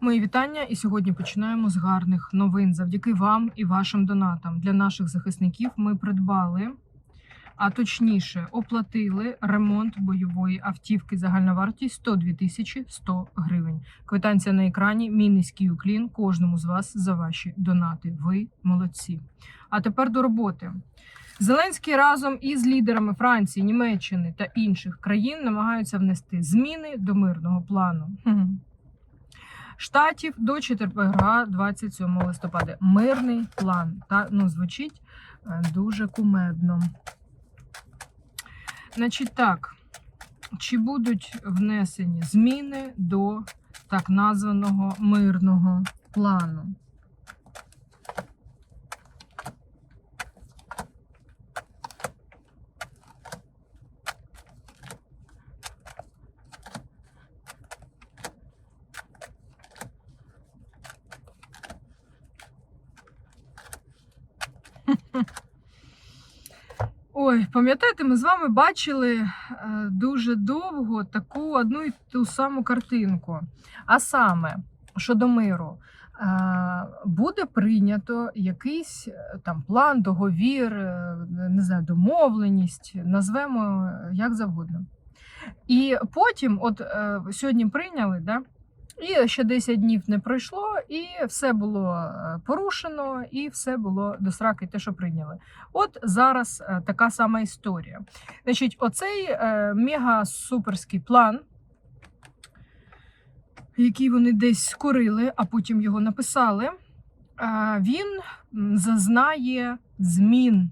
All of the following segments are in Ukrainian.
Мої вітання, і сьогодні починаємо з гарних новин. Завдяки вам і вашим донатам для наших захисників ми придбали, а точніше, оплатили ремонт бойової автівки. Загальна вартість 102 тисячі 100 гривень. Квитанція на екрані. Мій низький уклін кожному з вас за ваші донати. Ви молодці. А тепер до роботи. Зеленський разом із лідерами Франції, Німеччини та інших країн намагаються внести зміни до мирного плану. Штатів до четверга 27 листопада. Мирний план. Та ну звучить е, дуже кумедно. Значить так, чи будуть внесені зміни до так названого мирного плану? Ой, пам'ятаєте, ми з вами бачили е, дуже довго таку одну і ту саму картинку. А саме щодо миру, е, буде прийнято якийсь е, там план, договір, не знаю, домовленість, назвемо як завгодно. І потім, от сьогодні прийняли, да? І ще 10 днів не пройшло, і все було е, порушено, і все було до сраки, те, що прийняли. От зараз е, така сама історія. Значить, оцей е, мега-суперський план, який вони десь скорили, а потім його написали, він зазнає змін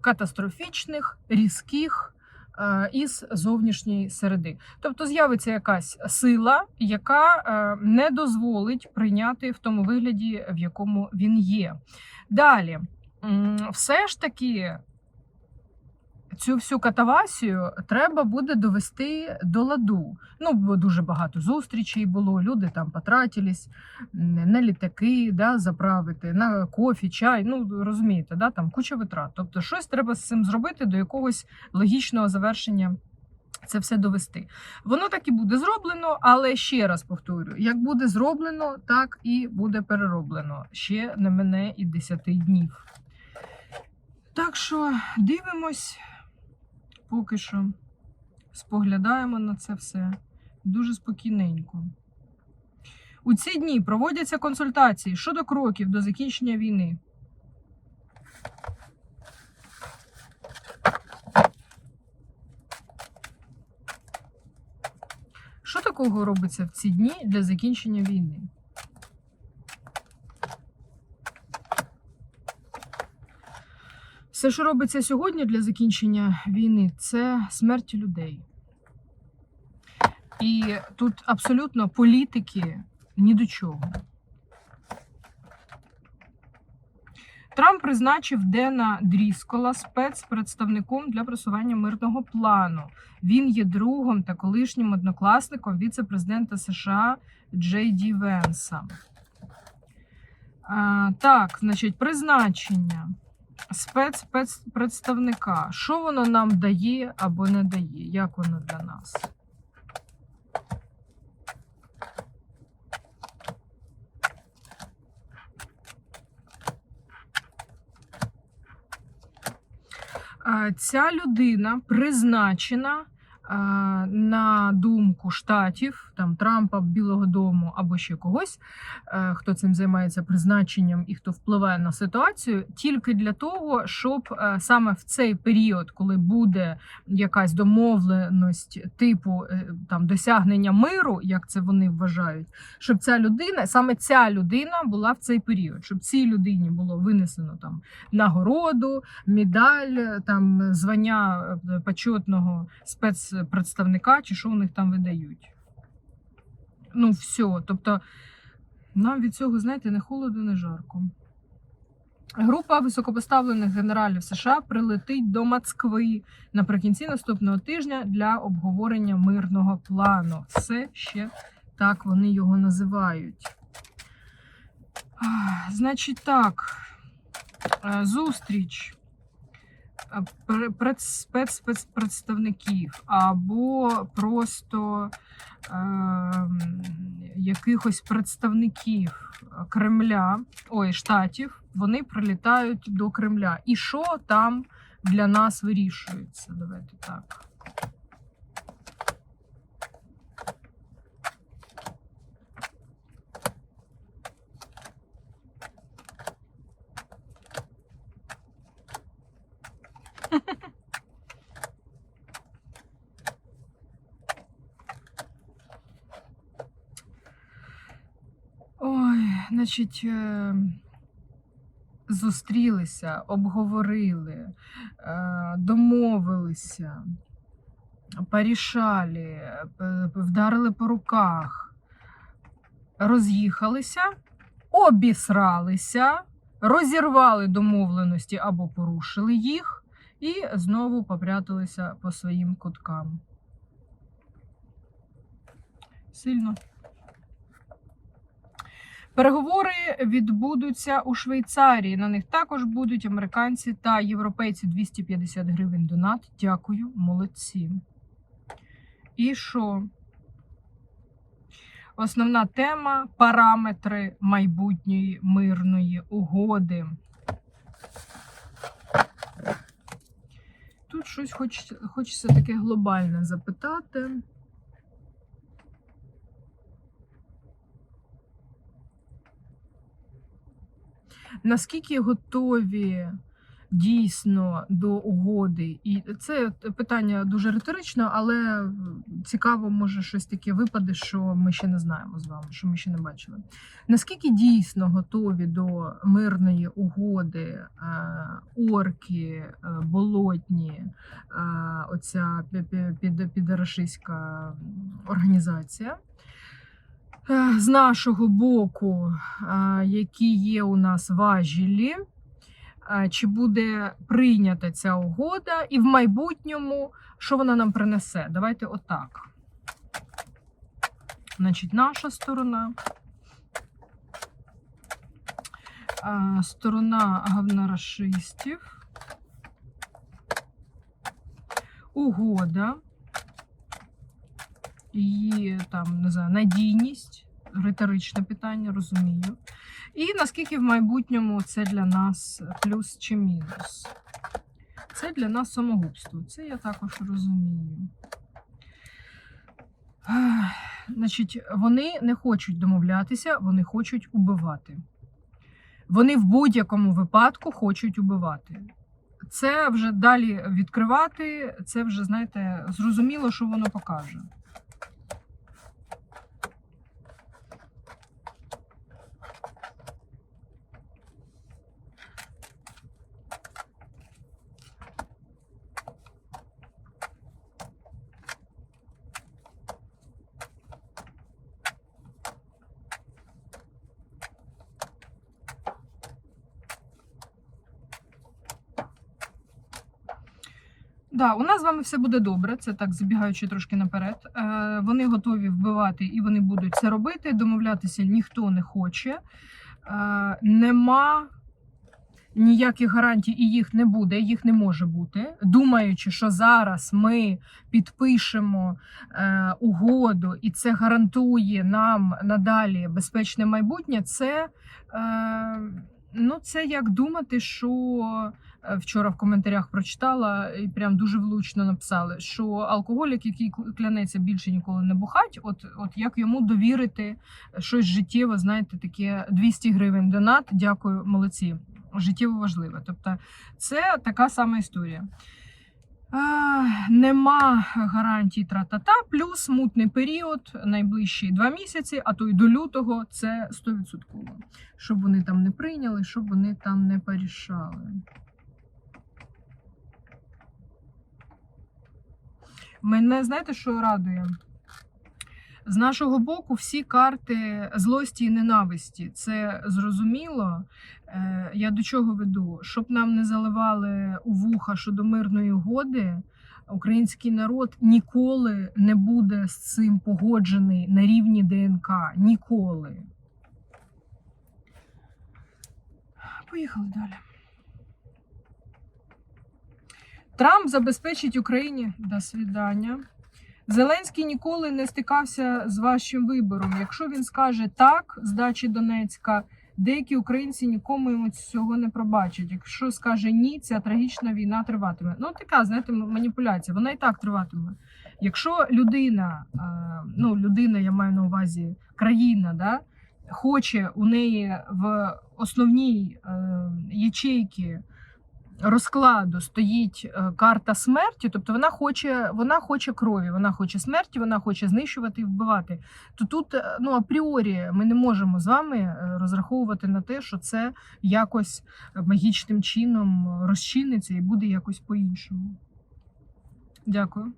катастрофічних, різких із зовнішньої середи. Тобто з'явиться якась сила, яка е, не дозволить прийняти в тому вигляді, в якому він є. Далі, все ж таки. Цю всю катавасію треба буде довести до ладу. Ну, бо дуже багато зустрічей було. Люди там потратились на літаки, да, заправити, на кофі, чай. Ну розумієте, да, там куча витрат. Тобто, щось треба з цим зробити до якогось логічного завершення. Це все довести. Воно так і буде зроблено, але ще раз повторюю: як буде зроблено, так і буде перероблено. Ще не мене і 10 днів. Так що дивимось поки що, споглядаємо на це все дуже спокійненько. У ці дні проводяться консультації щодо кроків до закінчення війни. Що такого робиться в ці дні для закінчення війни? Все, що робиться сьогодні для закінчення війни, це смерть людей. І тут абсолютно політики ні до чого. Трамп призначив Дена Дріскола спецпредставником для просування мирного плану. Він є другом та колишнім однокласником віце-президента США Джей Ді Венса. А, так, значить, призначення спецпредставника. Що воно нам дає або не дає? Як воно для нас? Ця людина призначена на думку штатів, там Трампа, Білого Дому або ще когось, е, хто цим займається призначенням і хто впливає на ситуацію, тільки для того, щоб е, саме в цей період, коли буде якась домовленість типу е, там досягнення миру, як це вони вважають, щоб ця людина, саме ця людина була в цей період, щоб цій людині було винесено там нагороду, медаль, там звання е, спецпредставника, чи що у них там видають. Ну, все. Тобто, нам від цього, знаєте, не холодно, не жарко. Група високопоставлених генералів США прилетить до Москви наприкінці наступного тижня для обговорення мирного плану. Все ще так вони його називають. Значить, так, е, зустріч пре- пред- або просто е, якихось представників Кремля, ой, штатів, вони прилітають до Кремля. І що там для нас вирішується? Давайте так. Ой, значить, е, зустрілися, обговорили, е, домовилися, порішали, вдарили по руках, роз'їхалися, обісралися, розірвали домовленості або порушили їх, і знову попряталися по своїм куткам. Сильно. Переговори відбудуться у Швейцарії. На них також будуть американці та європейці 250 гривень донат. Дякую, молодці. І що? Основна тема параметри майбутньої мирної угоди. Тут щось хочеться, хочеться таке глобальне запитати. Наскільки готові дійсно до угоди? І це питання дуже риторично, але цікаво, може щось таке випаде, що ми ще не знаємо з вами, що ми ще не бачили. Наскільки дійсно готові до мирної угоди е, орки, е, болотні, е, оця пі- пі- під- підрашистська організація? Е, З нашого боку, е, які є у нас важілі, е, чи буде прийнята ця угода, і в майбутньому, що вона нам принесе? Давайте отак. Значить, наша сторона. Сторона говнорашистів. Угода її там не знаю, надійність, риторичне питання, розумію. І наскільки в майбутньому це для нас плюс чи мінус? Це для нас самогубство. Це я також розумію. Значить, вони не хочуть домовлятися, вони хочуть убивати. Вони в будь-якому випадку хочуть убивати. Це вже далі відкривати, це вже, знаєте, зрозуміло, що воно покаже. Да, у нас з вами все буде добре. Це так забігаючи трошки наперед. Е, вони готові вбивати і вони будуть це робити. Домовлятися ніхто не хоче. Е, нема ніяких гарантій, і їх не буде, їх не може бути. Думаючи, що зараз ми підпишемо е, угоду, і це гарантує нам надалі безпечне майбутнє. Це, е, ну, це як думати, що вчора в коментарях прочитала і прям дуже влучно написали, що алкоголік, який клянеться більше ніколи не бухать, от, от як йому довірити щось життєве, знаєте, таке 200 гривень донат. Дякую, молодці. Життєво важливе. Тобто, це така сама історія. Нема гарантій тра-та-та, плюс мутний період, найближчі два місяці, а то й до лютого це 100%. Щоб вони там не прийняли, щоб вони там не порішали. Мене знаєте, що радує? З нашого боку всі карти злості і ненависті. Це зрозуміло. Е, Я до чого веду? Щоб нам не заливали у вуха щодо мирної угоди, український народ ніколи не буде з цим погоджений на рівні ДНК. Ніколи. Поїхали далі. Трамп забезпечить Україні до свідання. Зеленський ніколи не стикався з вашим вибором. Якщо він скаже так, здачі Донецька, деякі українці нікому йому цього не пробачать. Якщо скаже ні, ця трагічна війна триватиме. Ну така, знаєте, маніпуляція. Вона і так триватиме. Якщо людина, е, ну людина, я маю на увазі країна, да, хоче у неї в основній е, ячейці розкладу стоїть е, карта смерті, тобто вона хоче, вона хоче крові, вона хоче смерті, вона хоче знищувати і вбивати. То тут е, ну апріорі ми не можемо з вами е, розраховувати на те, що це якось магічним чином розчиниться і буде якось по-іншому. Дякую.